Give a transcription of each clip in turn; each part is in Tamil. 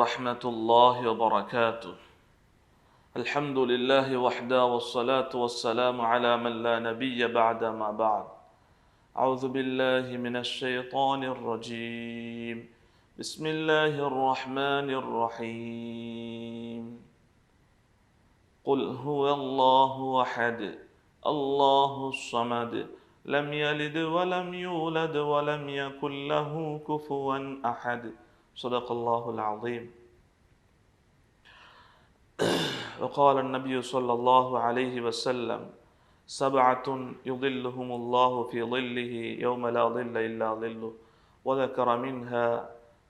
ورحمة الله وبركاته. الحمد لله وحده والصلاة والسلام على من لا نبي بعد ما بعد. أعوذ بالله من الشيطان الرجيم. بسم الله الرحمن الرحيم. قل هو الله أحد الله الصمد. لم يلد ولم يولد ولم يكن له كفوا أحد. صدق الله العظيم. وقال النبي صلى الله عليه وسلم سبعة يظلهم الله في ظله يوم لا ظل إلا ظله وذكر منها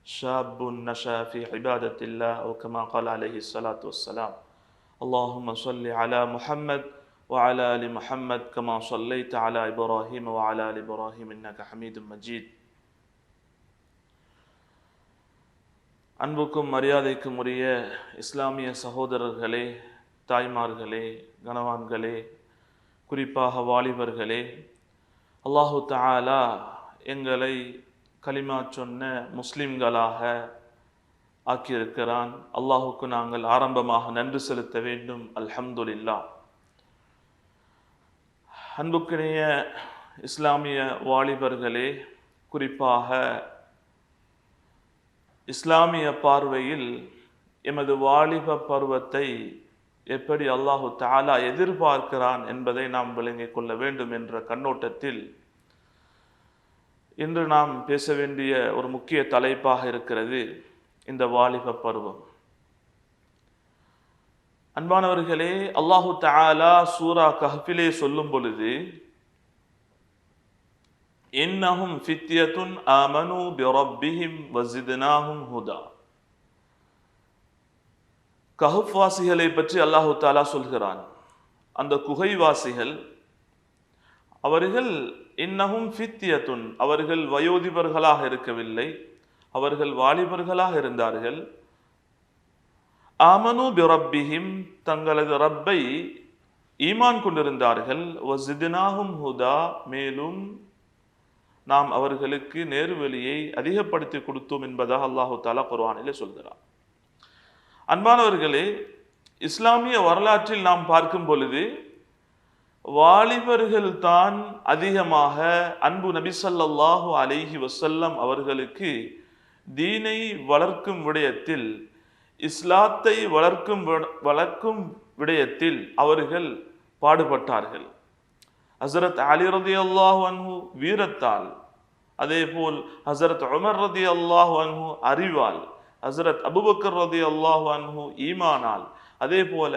شاب نشأ في عبادة الله أو كما قال عليه الصلاة والسلام اللهم صل على محمد وعلى آل محمد كما صليت على إبراهيم وعلى آل إبراهيم إنك حميد مجيد. அன்புக்கும் மரியாதைக்கும் உரிய இஸ்லாமிய சகோதரர்களே தாய்மார்களே கணவான்களே குறிப்பாக வாலிபர்களே அல்லாஹு தாலா எங்களை கலிமா சொன்ன முஸ்லிம்களாக ஆக்கியிருக்கிறான். அல்லாஹுக்கு நாங்கள் ஆரம்பமாக நன்றி செலுத்த வேண்டும். அல்ஹம்துலில்லா அன்புக்கினிய இஸ்லாமிய வாலிபர்களே குறிப்பாக இஸ்லாமிய பார்வையில் எமது வாலிப பருவத்தை எப்படி அல்லாஹு தாலா எதிர்பார்க்கிறான் என்பதை நாம் விளங்கிக் கொள்ள வேண்டும் என்ற கண்ணோட்டத்தில் இன்று நாம் பேச வேண்டிய ஒரு முக்கிய தலைப்பாக இருக்கிறது இந்த வாலிப பருவம். அன்பானவர்களே அல்லாஹு தாலா சூரா கஹ்பிலே சொல்லும் பொழுது இன்னஹும் ஃபித்யத்துன் ஆமனு பிரப்பிஹிம் வசிதனாஹும் ஹுதா கஹுப்வாசிகளை பற்றி அல்லாஹு தாலா சொல்கிறான் அந்த குகைவாசிகள் அவர்கள் இன்னகும் ஃபித்தியத்துன் அவர்கள் வயோதிபர்களாக இருக்கவில்லை அவர்கள் வாலிபர்களாக இருந்தார்கள் ஆமனு பிரப்பிஹிம் தங்களது ரப்பை ஈமான் கொண்டிருந்தார்கள் வசிதனாகும் ஹுதா மேலும் நாம் அவர்களுக்கு நேர்வழியை அதிகப்படுத்தி கொடுத்தோம் என்பதாக அல்லாஹு தாலா குர்வானிலே சொல்கிறார் அன்பானவர்களே இஸ்லாமிய வரலாற்றில் நாம் பார்க்கும் பொழுது வாலிபர்கள் தான் அதிகமாக அன்பு நபி ஸல்லல்லாஹு அலைஹி வசல்லம் அவர்களுக்கு தீனை வளர்க்கும் விடயத்தில் இஸ்லாத்தை வளர்க்கும் வளர்க்கும் விடயத்தில் அவர்கள் பாடுபட்டார்கள். ஹசரத் அலி ரதி அல்லாஹ் அன்ஹு வீரத்தால் அதே போல் ஹசரத் உமர் ரதி அல்லாஹ் அன்ஹு அறிவால் ஹசரத் அபுபக்கர் ரதி அல்லாஹ் அன்ஹு ஈமானால் அதே போல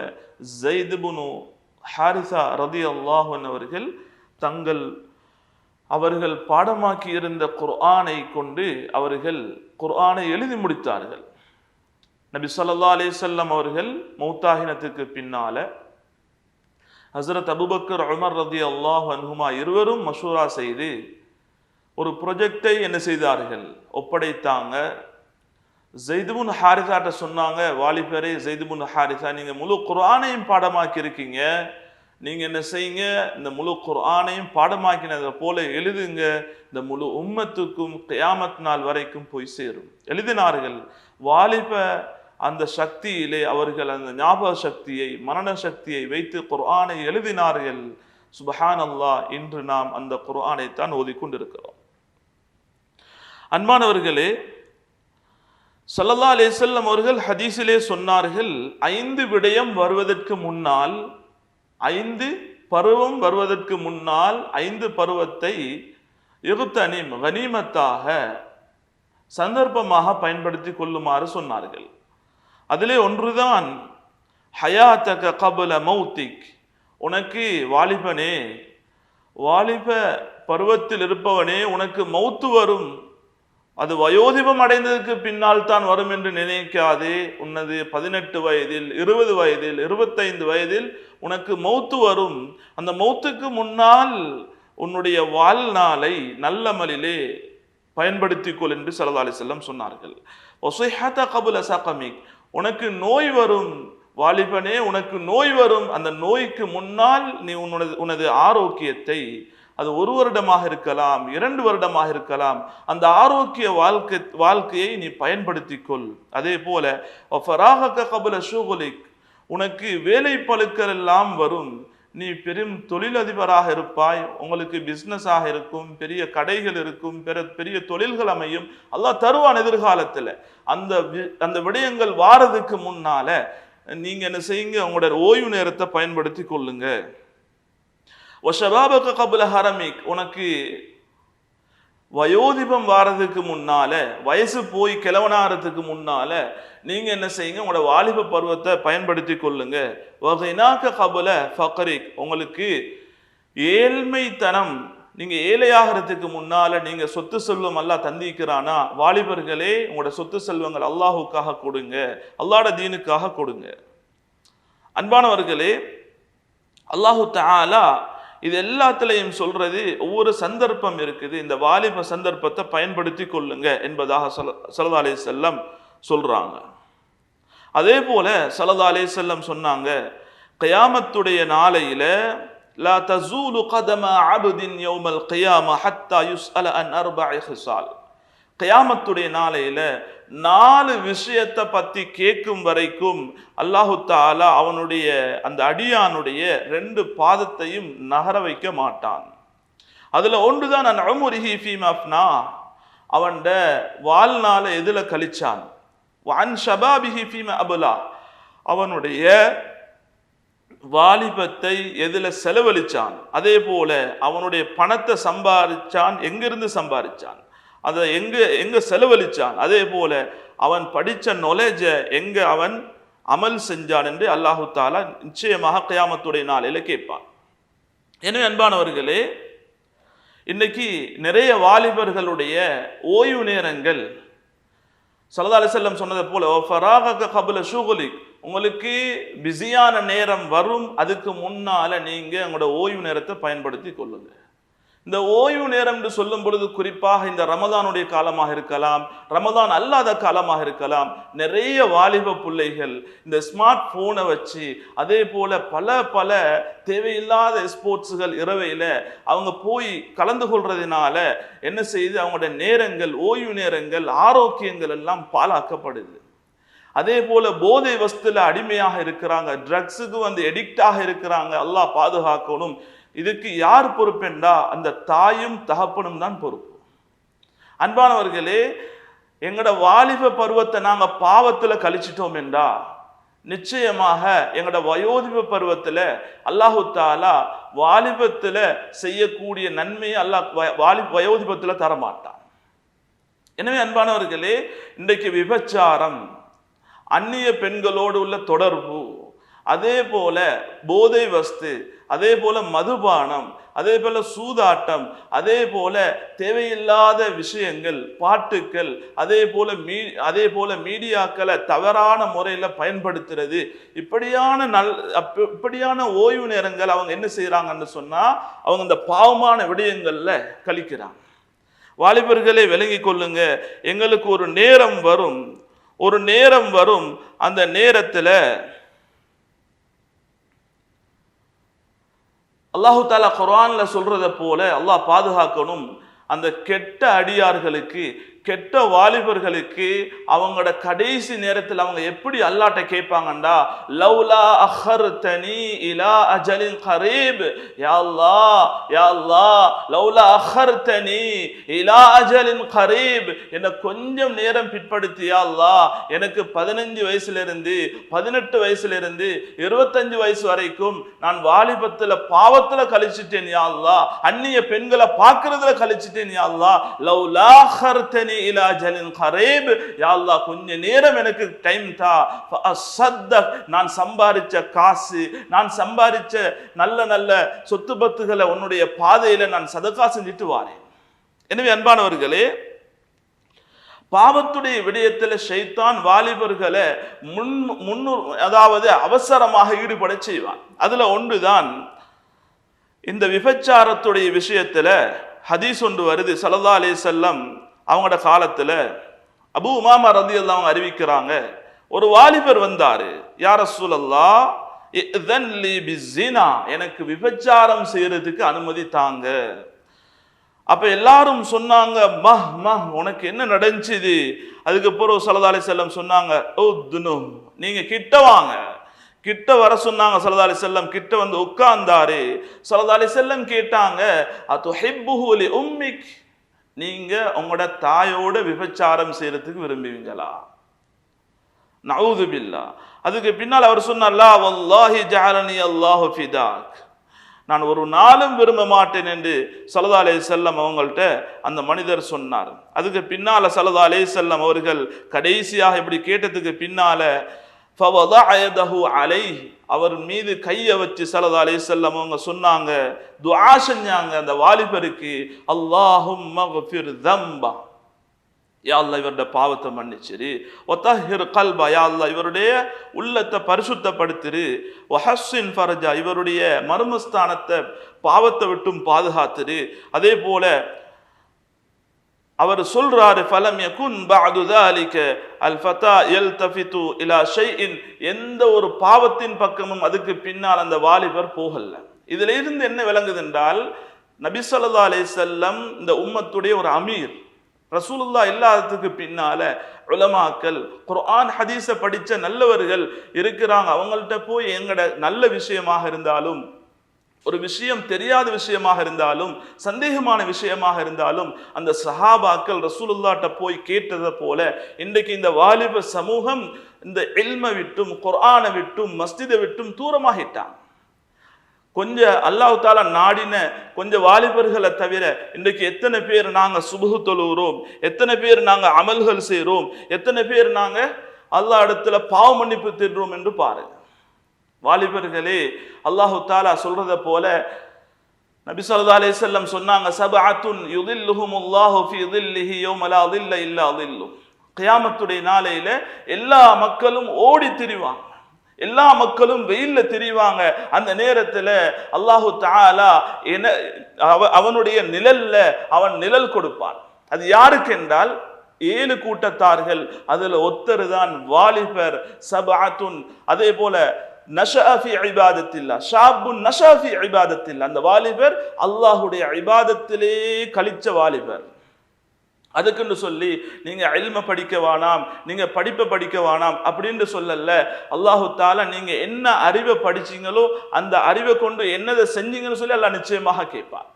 ஜெய்துபுனு ஹாரிசா ரதி அல்லாஹன் அவர்கள் தங்கள் அவர்கள் பாடமாக்கி இருந்த குர்ஆனை கொண்டு அவர்கள் குர்ஆனை எழுதி முடித்தார்கள். நபி சொல்லா அலைஹி அவர்கள் மௌத்தாகினத்துக்கு பின்னால ஹசரத் அபுபக்கர் உமர் ரதி அல்லாஹ் அன்ஹுமா இருவரும் மஷூரா செய்து ஒரு ப்ரொஜெக்டை என்ன செய்தார்கள்? ஒப்படைத்தாங்க. ஜெய்துமுன் ஹாரிசாட்ட சொன்னாங்க வாலிபரே ஜெய்துமுன் ஹாரிசா நீங்கள் முழு குரானையும் பாடமாக்கி இருக்கீங்க நீங்கள் என்ன செய்யுங்க? இந்த முழு குரானையும் பாடமாக்கினதை போல எழுதுங்க. இந்த முழு உம்மத்துக்கும் கியாமத் நாள் வரைக்கும் போய் சேரும். எழுதினார்கள். வாலிப அந்த சக்தியிலே அவர்கள் அந்த ஞாபக சக்தியை மரண சக்தியை வைத்து குர்ஆனை எழுதினார்கள். சுபஹான் அல்லா இன்று நாம் அந்த குர்ஆனை தான் ஓதிக்கொண்டிருக்கிறோம். அன்பானவர்களே சல்லல்லா அலைஹி அவர்கள் ஹதீஸிலே சொன்னார்கள் ஐந்து விடயம் வருவதற்கு முன்னால் ஐந்து பருவம் வருவதற்கு முன்னால் ஐந்து பருவத்தை இகுத்தனிம் கனிமத்தாக சந்தர்ப்பமாக பயன்படுத்தி கொள்ளுமாறு சொன்னார்கள். அதிலே ஒன்றுதான். ஹயாத்தக கபுல மௌத்திக். உனக்கு வாலிபனே வாலிப பருவத்தில் இருப்பவனே உனக்கு மௌத்து வரும். அது வயோதிபம் அடைந்ததுக்கு பின்னால் தான் வரும் என்று நினைக்காதே. உனது பதினெட்டு வயதில் இருபது வயதில் இருபத்தைந்து வயதில் உனக்கு மௌத்து வரும். அந்த மௌத்துக்கு முன்னால் உன்னுடைய வாழ்நாளை நல்ல மலிலே பயன்படுத்திக்கொள் என்று சல்லா செல்லம் சொன்னார்கள். ஒசைஹாத்த கபுல சகமிக். உனக்கு நோய் வரும் வாலிபனே உனக்கு நோய் வரும். அந்த நோய்க்கு முன்னால் நீ உனது உனது ஆரோக்கியத்தை அது ஒரு வருடமாக இருக்கலாம் இரண்டு வருடமாக இருக்கலாம். அந்த ஆரோக்கிய வாழ்க்கை வாழ்க்கையை நீ பயன்படுத்தி கொள் அதே போல கபுல கபல உனக்கு வேலை பழுக்கள் எல்லாம் வரும். நீ பெரும் தொழிலதிபராக இருப்பாய் உங்களுக்கு பிஸ்னஸாக இருக்கும் பெரிய கடைகள் இருக்கும் பெரிய பெரிய தொழில்கள் அமையும். எல்லாம் தருவான் எதிர்காலத்தில். அந்த வி- அந்த விடயங்கள் வாரதுக்கு முன்னால நீங்க என்ன செய்யுங்க உங்களோட ஓய்வு நேரத்தை பயன்படுத்தி கொள்ளுங்க. ஒஷபாபக கபுல ஹரமிக் உனக்கு வயோதிபம் வாரதுக்கு முன்னால வயசு போய் கிழவனாகிறதுக்கு முன்னால நீங்க என்ன செய்யுங்க உங்களோட வாலிப பருவத்தை பயன்படுத்தி கொள்ளுங்க. வகைனாக்க கபுல ஃபக்கரிக் உங்களுக்கு ஏழ்மைத்தனம் நீங்க ஏழையாகிறதுக்கு முன்னால நீங்க சொத்து செல்வம் அல்லாஹ் தந்திக்கிறானா வாலிபர்களே உங்களோட சொத்து செல்வங்கள் அல்லாஹுக்காக கொடுங்க அல்லாட தீனுக்காக கொடுங்க. அன்பானவர்களே அல்லாஹு தாலா இது எல்லாத்துலேயும் சொல்றது ஒவ்வொரு சந்தர்ப்பம் இருக்குது. இந்த வாலிப சந்தர்ப்பத்தை பயன்படுத்தி கொள்ளுங்க என்பதாக சல சலதா அலி செல்லம் சொல்றாங்க. அதே போல சலதா அலி செல்லம் சொன்னாங்க கயாமத்துடைய நாளையில லா தசூலு கதம அபுதின் யௌமல் கயாம ஹத்தா யுஸ் அல அன் அர்பா ஹிசால் கயாமத்துடைய நாளையில நாலு விஷயத்தை பற்றி கேட்கும் வரைக்கும் அல்லாஹு தாலா அவனுடைய அந்த அடியானுடைய ரெண்டு பாதத்தையும் நகர வைக்க மாட்டான். அதுல ஒன்றுதான் நான் அமுருஹி ஃபீம் அஃப்னா அவன்ட வாழ்நாளை எதில் கழிச்சான்? வான் ஷபாபிஹி ஃபீம் அபுலா அவனுடைய வாலிபத்தை எதில் செலவழிச்சான்? அதே போல அவனுடைய பணத்தை சம்பாதிச்சான் எங்கிருந்து சம்பாதிச்சான் அதை எங்கே எங்கே செலவழிச்சான்? அதே போல அவன் படித்த நொலேஜை எங்கே அவன் அமல் செஞ்சான் என்று அல்லாஹு தாலா நிச்சயமாக கயாமத்துடைய நாளில கேட்பான். எனவே அன்பானவர்களே இன்னைக்கு நிறைய வாலிபர்களுடைய ஓய்வு நேரங்கள் சல்லா அலிசல்லம் சொன்னதை போல ஃபராக கபுல ஷூகுலிக். உங்களுக்கு பிஸியான நேரம் வரும் அதுக்கு முன்னால் நீங்கள் உங்களோட ஓய்வு நேரத்தை பயன்படுத்தி கொள்ளுங்கள் இந்த ஓய்வு நேரம் என்று சொல்லும் பொழுது குறிப்பாக இந்த ரமதானுடைய காலமாக இருக்கலாம் ரமதான் அல்லாத காலமாக இருக்கலாம் நிறைய வாலிப பிள்ளைகள் இந்த ஸ்மார்ட் போனை வச்சு அதே போல பல பல தேவையில்லாத ஸ்போர்ட்ஸுகள் இரவையில் அவங்க போய் கலந்து கொள்றதுனால என்ன செய்யுது அவங்களோட நேரங்கள் ஓய்வு நேரங்கள் ஆரோக்கியங்கள் எல்லாம் பாழாக்கப்படுது. அதே போல போதை வஸ்துல அடிமையாக இருக்கிறாங்க ட்ரக்ஸுக்கு வந்து எடிக்டாக இருக்கிறாங்க அல்லாஹ் பாதுகாக்கணும். இதுக்கு யார் பொறுப்பென்றா அந்த தாயும் தகப்பனும் தான் பொறுப்பு. அன்பானவர்களே எங்களோட வாலிப பருவத்தை நாங்கள் பாவத்தில் கழிச்சிட்டோம் என்றா நிச்சயமாக எங்களோட வயோதிப பருவத்தில் அல்லாஹு தாலா வாலிபத்தில் செய்யக்கூடிய நன்மையை அல்லாஹ் வாலி வயோதிபத்தில் தரமாட்டான். எனவே அன்பானவர்களே இன்றைக்கு விபச்சாரம் அந்நிய பெண்களோடு உள்ள தொடர்பு அதே போல போதை வஸ்து அதே போல மதுபானம் அதே போல சூதாட்டம் அதே போல தேவையில்லாத விஷயங்கள் பாட்டுக்கள் அதே போல மீ அதே போல மீடியாக்களை தவறான முறையில் பயன்படுத்துறது. இப்படியான நல் இப்படியான ஓய்வு நேரங்கள் அவங்க என்ன செய்கிறாங்கன்னு சொன்னா அவங்க இந்த பாவமான விடயங்கள்ல கழிக்கிறாங்க. வாலிபர்களை விளங்கி கொள்ளுங்க. எங்களுக்கு ஒரு நேரம் வரும். ஒரு நேரம் வரும். அந்த நேரத்துல அல்லாஹு தாலா குரானில் சொல்கிறத போல அல்லாஹ் பாதுகாக்கணும். அந்த கெட்ட அடியார்களுக்கு கெட்ட வாலிபர்களுக்கு அவங்களோட கடைசி நேரத்தில் அவங்க எப்படி அல்லாட்ட கேட்பாங்கண்டா? லவ்லா அஹர்தனி இலா அஜலின் கரீப். யா யாழ்லா லவ்லா அஹர் லவ்லா அஹர்தனி இலா அஜலின் கரீப். என்னை கொஞ்சம் நேரம் பிற்படுத்தி எனக்கு பதினஞ்சு வயசுலேருந்து பதினெட்டு வயசுலேருந்து இருபத்தஞ்சு வயசு வரைக்கும் நான் வாலிபத்தில் பாவத்தில் கழிச்சிட்டேன் யாழ்லா அந்நிய பெண்களை பார்க்கறதுல கழிச்சிட்டேன் யா அல்லாஹ் தனி அஹர்தனி இலா அஜலின் கரீப் யா அல்லாஹ் கொஞ்ச நேரம் எனக்கு டைம் தா. ஃபஅஸ்ஸத்தக். நான் சம்பாதிச்ச காசு நான் சம்பாதிச்ச நல்ல நல்ல சொத்து பத்துகளை உன்னுடைய பாதையில நான் சதக்கா செஞ்சுட்டு வாரேன். எனவே அன்பானவர்களே பாவத்துடைய விடயத்தில் ஷைத்தான் வாலிபர்களை முன் முன்னூர் அதாவது அவசரமாக ஈடுபட செய்வான். அதில் ஒன்று தான் இந்த விபச்சாரத்துடைய விஷயத்தில் ஹதீஸ் ஒன்று வருது. சலதா அலைஹி செல்லம் அவங்களோட காலத்தில் அபூ உமாமா ரதி அவங்க அறிவிக்கிறாங்க ஒரு வாலிபர் வந்தாரு யார சூழல்லா எனக்கு விபச்சாரம் செய்யறதுக்கு அனுமதி தாங்க. அப்ப எல்லாரும் சொன்னாங்க மஹ் மஹ் உனக்கு என்ன நடந்துச்சுது அதுக்கப்புறம் சலதாலி செல்லம் சொன்னாங்க உத்னு நீங்க கிட்ட வாங்க. கிட்ட வர சொன்னாங்க சலதாலி செல்லம் கிட்ட வந்து உட்கார்ந்தாரு. சலதாலி செல்லம் கேட்டாங்க அது லி உம்மிக்? நீங்கள் உங்களோட தாயோட விபச்சாரம் செய்கிறதுக்கு விரும்புவீங்களா? நவுது பில்லா அதுக்கு பின்னால் அவர் சொன்னார் லா வல்லாஹி ஜஅலனி அல்லாஹு ஃபிதாக். நான் ஒரு நாளும் விரும்ப மாட்டேன் என்று சலதாலே அலே செல்லம் அவங்கள்ட்ட அந்த மனிதர் சொன்னார். அதுக்கு பின்னால் சலதாலே அலே செல்லம் அவர்கள் கடைசியாக இப்படி கேட்டதுக்கு பின்னால ஃபவதஅயதஹு அலைஹி. அவர் மீது கையை வச்சு சல்லா அலே செல்லம் அவங்க சொன்னாங்க துஆ செஞ்சாங்க அந்த வாலிபருக்கு அல்லாஹும் மக்ஃபிர் தம்பா. யா அல்லாஹ் இவருடைய பாவத்தை மன்னிச்சிரு. ஒத்தஹிர் கல்பா. யா இவருடைய உள்ளத்தை பரிசுத்தப்படுத்திரு. ஒஹஸ்ஸின் ஃபரஜா. இவருடைய மர்மஸ்தானத்தை பாவத்தை விட்டும் பாதுகாத்துரு. அதே போல அவர் சொல்றாரு ஃபலம் யகுன் பஅது ذلك الفتى يلتفت الى شيء எந்த ஒரு பாவத்தின் பக்கமும் அதுக்கு பின்னால் அந்த வாலிபர் போகல இதுல இருந்து என்ன விளங்குது என்றால் நபி ஸல்லல்லாஹு அலைஹி வஸல்லம் இந்த உம்மத்துடைய ஒரு அமீர் ரசூலுல்லா இல்லாததுக்கு பின்னால உலமாக்கள் குர்ஆன் ஹதீஸை படிச்ச நல்லவர்கள் இருக்கிறாங்க அவங்கள்ட்ட போய் எங்கட நல்ல விஷயமாக இருந்தாலும் ஒரு விஷயம் தெரியாத விஷயமாக இருந்தாலும் சந்தேகமான விஷயமாக இருந்தாலும் அந்த சஹாபாக்கள் ரசூலுல்லாட்ட போய் கேட்டதை போல இன்றைக்கு இந்த வாலிப சமூகம் இந்த எல்மை விட்டும் குர்ஆனை விட்டும் மஸ்ஜிதை விட்டும் தூரமாகிட்டான் கொஞ்சம் அல்லாஹ் தாலா நாடின கொஞ்சம் வாலிபர்களை தவிர இன்றைக்கு எத்தனை பேர் நாங்கள் சுபுகு தொழுகிறோம் எத்தனை பேர் நாங்கள் அமல்கள் செய்கிறோம் எத்தனை பேர் நாங்கள் அல்லா இடத்துல பாவ மன்னிப்பு திடுறோம் என்று பாருங்கள் வாலிபர்களே அல்லாஹு தாலா சொல்றத போல நபி சொல்லா அலி செல்லம் சொன்னாங்க சப அத்துன் யுதில்லுஹும் உல்லாஹு ஃபி யுதில்லிஹி அதில்ல இல்லா அதில்லு கியாமத்துடைய நாளையில எல்லா மக்களும் ஓடி திரிவாங்க. எல்லா மக்களும் வெயில்ல திரிவாங்க. அந்த நேரத்துல அல்லாஹு தாலா என அவனுடைய நிழல்ல அவன் நிழல் கொடுப்பான். அது யாருக்கு என்றால் ஏழு கூட்டத்தார்கள் அதுல ஒத்தர் தான் வாலிபர். சபாத்துன் அதே போல நஷாஃபி இபாதத்தில்லா. ஷாபுன் நஷாஃபி இபாதத்தில்லா. அந்த வாலிபர் அல்லாஹுடைய இபாதத்திலே கழிச்ச வாலிபர். அதுக்குன்னு சொல்லி நீங்க இல்ம படிக்க வேணாம் நீங்க படிப்பை படிக்க வேணாம் அப்படின்னு சொல்லல. அல்லாஹு தாலா நீங்க என்ன அறிவை படிச்சீங்களோ அந்த அறிவை கொண்டு என்னதை செஞ்சீங்கன்னு சொல்லி அல்லாஹ் நிச்சயமாக கேட்பார்.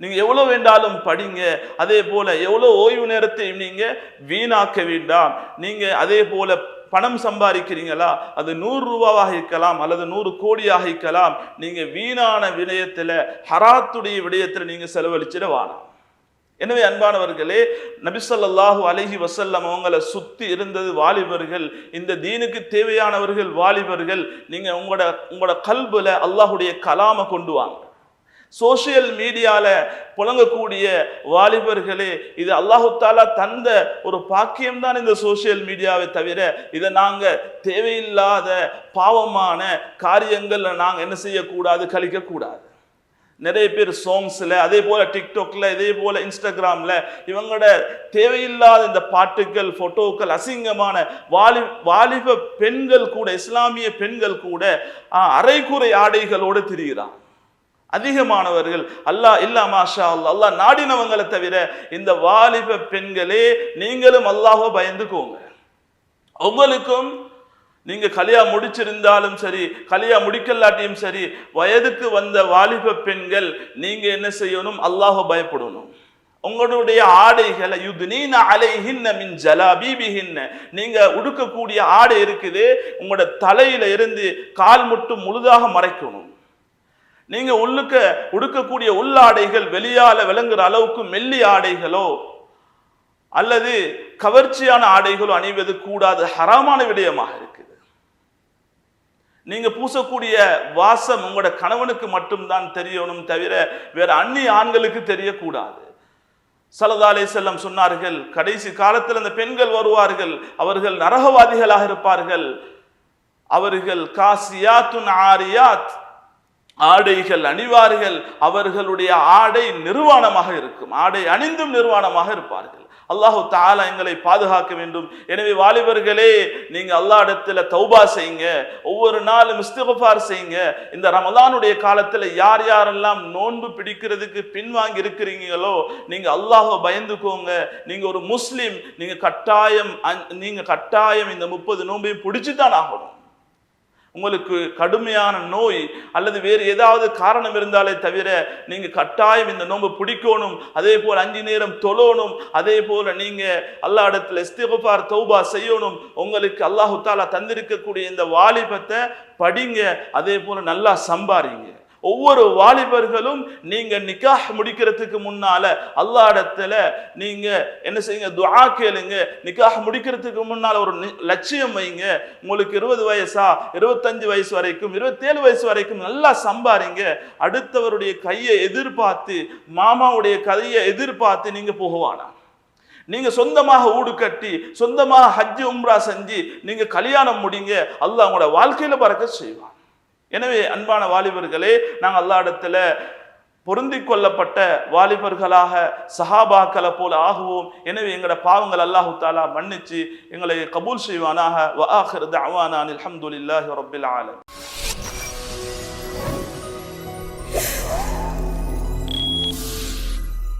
நீங்க எவ்வளோ வேண்டாலும் படிங்க அதே போல எவ்வளோ ஓய்வு நேரத்தை நீங்க வீணாக்க வேண்டாம். நீங்க அதே போல பணம் சம்பாதிக்கிறீங்களா? அது நூறு ரூபாவாக இருக்கலாம் அல்லது நூறு கோடியாக இருக்கலாம். நீங்க வீணான விடயத்தில் ஹராத்துடைய விடயத்தில் நீங்க செலவழிச்சிட எனவே அன்பானவர்களே நபிசல்லாஹூ அலஹி வசல்லம் அவங்கள சுத்தி இருந்தது வாலிபர்கள் இந்த தீனுக்கு தேவையானவர்கள் வாலிபர்கள் நீங்க உங்களோட உங்களோட கல்புல அல்லாஹுடைய கலாமை கொண்டு வாங்க. சோஷியல் மீடியாவில் புழங்கக்கூடிய வாலிபர்களே இது அல்லாஹு தாலா தந்த ஒரு பாக்கியம்தான் இந்த சோஷியல் மீடியாவை தவிர இதை நாங்கள் தேவையில்லாத பாவமான காரியங்களில் நாங்கள் என்ன செய்யக்கூடாது கழிக்கக்கூடாது. நிறைய பேர் சாங்ஸில் அதே போல் டிக்டாக்ல இதே போல் இன்ஸ்டாகிராமில் இவங்களோட தேவையில்லாத இந்த பாட்டுகள் ஃபோட்டோக்கள் அசிங்கமான வாலி வாலிப பெண்கள் கூட இஸ்லாமிய பெண்கள் கூட அரைக்குறை ஆடைகளோடு திரிகிறான் அதிகமானவர்கள். அல்லாஹ் இல்லா மாஷா அல்லாஹ் அல்லாஹ் நாடினவங்களை தவிர இந்த வாலிப பெண்களே நீங்களும் அல்லாஹோ பயந்துக்கோங்க. உங்களுக்கும் நீங்க கலியா முடிச்சிருந்தாலும் சரி கலியா முடிக்கலாட்டியும் சரி வயதுக்கு வந்த வாலிப பெண்கள் நீங்க என்ன செய்யணும்? அல்லாஹோ பயப்படணும். உங்களுடைய ஆடைகளை யுத்னீன அலைஹின்ன மின் ஜலாபீபிஹின்ன. நீங்க உடுக்கக்கூடிய ஆடை இருக்குது உங்களோட தலையில இருந்து கால் முட்டும் முழுதாக மறைக்கணும். நீங்க உள்ளுக்க உடுக்கக்கூடிய உள்ளாடைகள் வெளியால விளங்குற அளவுக்கு மெல்லி ஆடைகளோ அல்லது கவர்ச்சியான ஆடைகளோ அணிவது கூடாது. ஹராமான விடயமாக இருக்குது. நீங்க பூசக்கூடிய வாசம் உங்களோட கணவனுக்கு மட்டும்தான் தெரியணும் தவிர வேற அந்நிய ஆண்களுக்கு தெரியக்கூடாது. சலதாலே செல்லம் சொன்னார்கள் கடைசி காலத்தில் அந்த பெண்கள் வருவார்கள் அவர்கள் நரகவாதிகளாக இருப்பார்கள். அவர்கள் காசியாத்துன் ஆரியாத் ஆடைகள் அணிவார்கள் அவர்களுடைய ஆடை நிர்வாணமாக இருக்கும். ஆடை அணிந்தும் நிர்வாணமாக இருப்பார்கள். அல்லாஹு தாலா எங்களை பாதுகாக்க வேண்டும். எனவே வாலிபர்களே நீங்க அல்லாஹ் இடத்துல தௌபா செய்யுங்க. ஒவ்வொரு நாளும் இஸ்திகஃபார் செய்யுங்க. இந்த ரமலானுடைய காலத்துல யார் யாரெல்லாம் நோன்பு பிடிக்கிறதுக்கு பின்வாங்கி இருக்கிறீங்களோ நீங்க அல்லாஹ்வை பயந்துக்கோங்க. நீங்க ஒரு முஸ்லீம் நீங்க கட்டாயம் அந்- நீங்க கட்டாயம் இந்த முப்பது நோன்பையும் பிடிச்சு தான் ஆகணும். உங்களுக்கு கடுமையான நோய் அல்லது வேறு ஏதாவது காரணம் இருந்தாலே தவிர நீங்கள் கட்டாயம் இந்த நோன்பு பிடிக்கணும். அதே போல் அஞ்சு நேரம் தொழணும். அதே போல் நீங்கள் அல்லா இடத்துல இஸ்திகஃபார் தௌபா செய்யணும். உங்களுக்கு அல்லாஹு தாலா தந்திருக்கக்கூடிய இந்த வாலிபத்தை படிங்க. அதே போல் நல்லா சம்பாரிங்க. ஒவ்வொரு வாலிபர்களும் நீங்க நிக்காஹ் முடிக்கிறதுக்கு முன்னால அல்லா இடத்துல நீங்க என்ன செய்யுங்க துவா கேளுங்க. நிக்காஹ் முடிக்கிறதுக்கு முன்னால ஒரு நி- லட்சியம் வைங்க. உங்களுக்கு இருபது வயசா இருபத்தஞ்சு வயசு வரைக்கும் இருபத்தேழு வயசு வரைக்கும் நல்லா சம்பாரிங்க. அடுத்தவருடைய கையை எதிர்பார்த்து மாமாவுடைய கதையை எதிர்பார்த்து நீங்க போகவானா? நீங்க சொந்தமாக ஊடு கட்டி சொந்தமாக ஹஜ் உம்ரா செஞ்சு நீங்க கல்யாணம் முடிங்க. அல்லாஹ் உங்களோட வாழ்க்கையில பறக்க செய்வான். எனவே அன்பான வாலிபர்களே நாங்கள் அல்லா இடத்துல பொருந்தி கொள்ளப்பட்ட வாலிபர்களாக சஹாபாக்களை போல ஆகுவோம். எனவே எங்களோட பாவங்கள் அல்லாஹு தாலா மன்னிச்சு எங்களை கபூல் செய்வானாக. வ ஆஹிர் தஅவானா அலமதுல்லாஹி ரபில் ஆலம்.